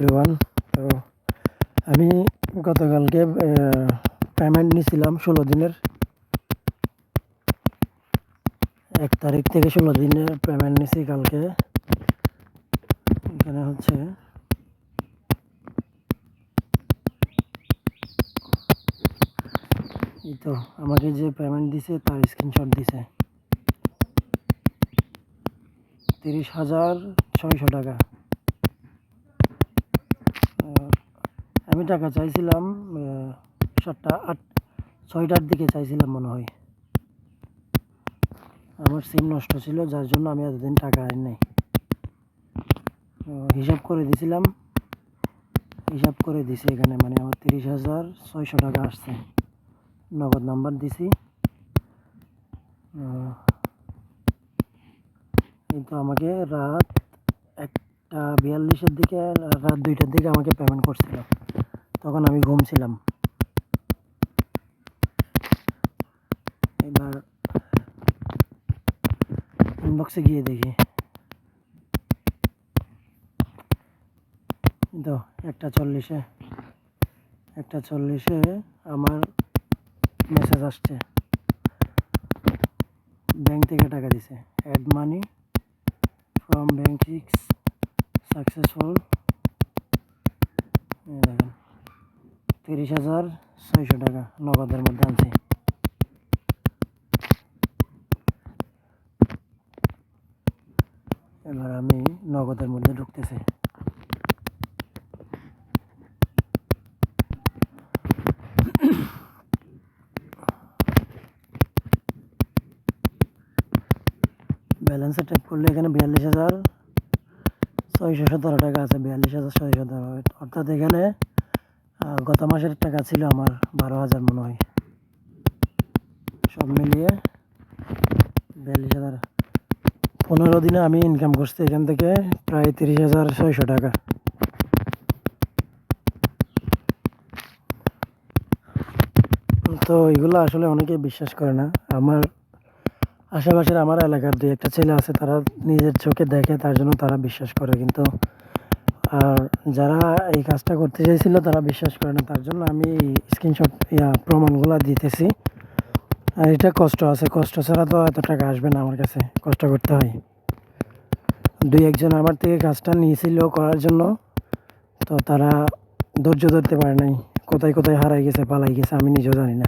Everyone তো আমি গতকালকে পেমেন্ট নিয়েছিলাম ষোলো দিনের। এক তারিখ থেকে ষোলো দিনের পেমেন্ট নিয়েছি কালকে। এখানে হচ্ছে এই তো, আমাকে যে পেমেন্ট দিছে তার স্ক্রিনশট দিছে। তিরিশ হাজার ছয়শো টাকা। আমি টাকা চাইছিলাম সাতটা আট, ছয়টার দিকে চাইছিলাম মনে হয়। আমার সিম নষ্ট ছিল, যার জন্য আমি এতদিন টাকা আনি নাই। হিসাব করে দিছিলাম। হিসাব করে দিছি এখানে মানে আমার তিরিশ হাজার ছয়শো টাকা আসছে। নগদ নাম্বার দিছি। কিন্তু আমাকে রাত একটা বিয়াল্লিশের দিকে, রাত দুইটার দিকে আমাকে পেমেন্ট করছিল। তখন আমি ঘুমছিলাম এবার ইনবক্সে গিয়ে দেখি। তো, একটা চল্লিশে একটা চল্লিশে আমার মেসেজ আসছে। ব্যাংক থেকে টাকা দিছে। Add money from bank six successful দেখেন। তিরিশ হাজার ছয়শো টাকা নগদের মধ্যে আনছি। এবার আমি নগদের মধ্যে ঢুকতেছি। ব্যালেন্সে ট্যাপ করলে এখানে বিয়াল্লিশ হাজার ছয়শো সতেরো টাকা আছে, বিয়াল্লিশ হাজার ছয়শো সতেরো। অর্থাৎ এখানে গত মাসের টাকা ছিল আমার বারো হাজার মনে হয়। সব মিলিয়ে বিয়াল্লিশ হাজার। পনেরো দিনে আমি ইনকাম করছি এখান থেকে প্রায় তিরিশ হাজার ছয়শো টাকা। তো এগুলো আসলে অনেকে বিশ্বাস করে না। আমার আশেপাশের আমার এলাকার দুই একটা ছেলে আছে, তারা নিজের চোখে দেখে, তার জন্য তারা বিশ্বাস করে। কিন্তু আর যারা এই কাজটা করতে চাইছিল, তারা বিশ্বাস করে না। তার জন্য আমি স্ক্রিনশট ইয়া, প্রমাণগুলো দিতেছি। আর এটা কষ্ট আছে। কষ্ট ছাড়া তো এত টাকা আসবে না আমার কাছে। কষ্ট করতে হয়। দুই একজন আমার থেকে কাজটা নিয়েছিল করার জন্য। তো তারা ধৈর্য ধরতে পারে নাই। কোথায় কোথায় হারাই গেছে পালাই গেছে, আমি নিজেও জানি না।